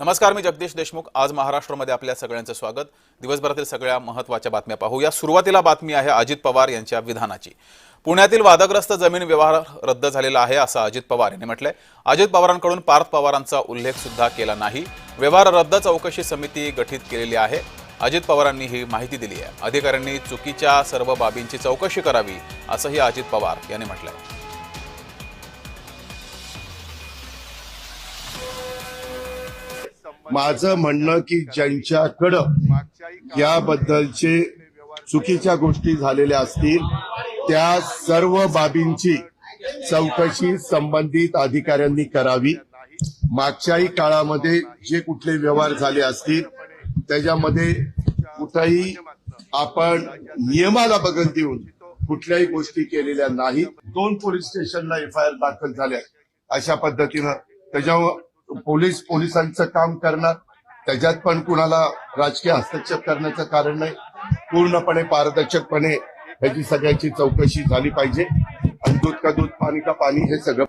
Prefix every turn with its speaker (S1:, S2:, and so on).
S1: नमस्कार मी जगदीश देशमुख. आज महाराष्ट्रामध्ये आपल्या सगळ्यांचं स्वागत. दिवसभरातील सगळ्या महत्त्वाच्या बातम्या पाहूया सुरुवातीला बातमी आहे अजित पवार यांच्या विधानाची. पुण्यातील वादग्रस्त जमीन व्यवहार रद्द झालेला आहे असं अजित पवार यांनी म्हटलंय. अजित पवारांकडून पार्थ पवारांचा उल्लेख सुद्धा केला नाही. व्यवहार रद्द चौकशी समिती गठीत केलेली आहे. अजित पवारांनी ही माहिती दिली आहे. अधिकाऱ्यांनी चुकीच्या सर्व बाबींची चौकशी करावी असंही अजित पवार यांनी म्हटलंय.
S2: माझं म्हणणं की ज्यांच्याकडं याबद्दलचे चुकीच्या गोष्टी झालेल्या असतील त्या सर्व बाबींची चौकशी संबंधित अधिकाऱ्यांनी करावी. मागच्याही काळामध्ये जे कुठले व्यवहार झाले असतील त्याच्यामध्ये कुठेही आपण नियमाला बगल देऊन कुठल्याही गोष्टी केलेल्या नाहीत. दोन पोलीस स्टेशनला एफ आय आर दाखल झाल्या अशा पद्धतीनं. त्याच्यावर पोलीस पोलिसांचं काम करणार त्याच्यात पण कुणाला राजकीय हस्तक्षेप करण्याचं कारण नाही. पूर्णपणे पारदर्शकपणे ह्याची सगळ्याची चौकशी झाली पाहिजे. आणि दूध का दूध पाणी का पाणी हे सगळं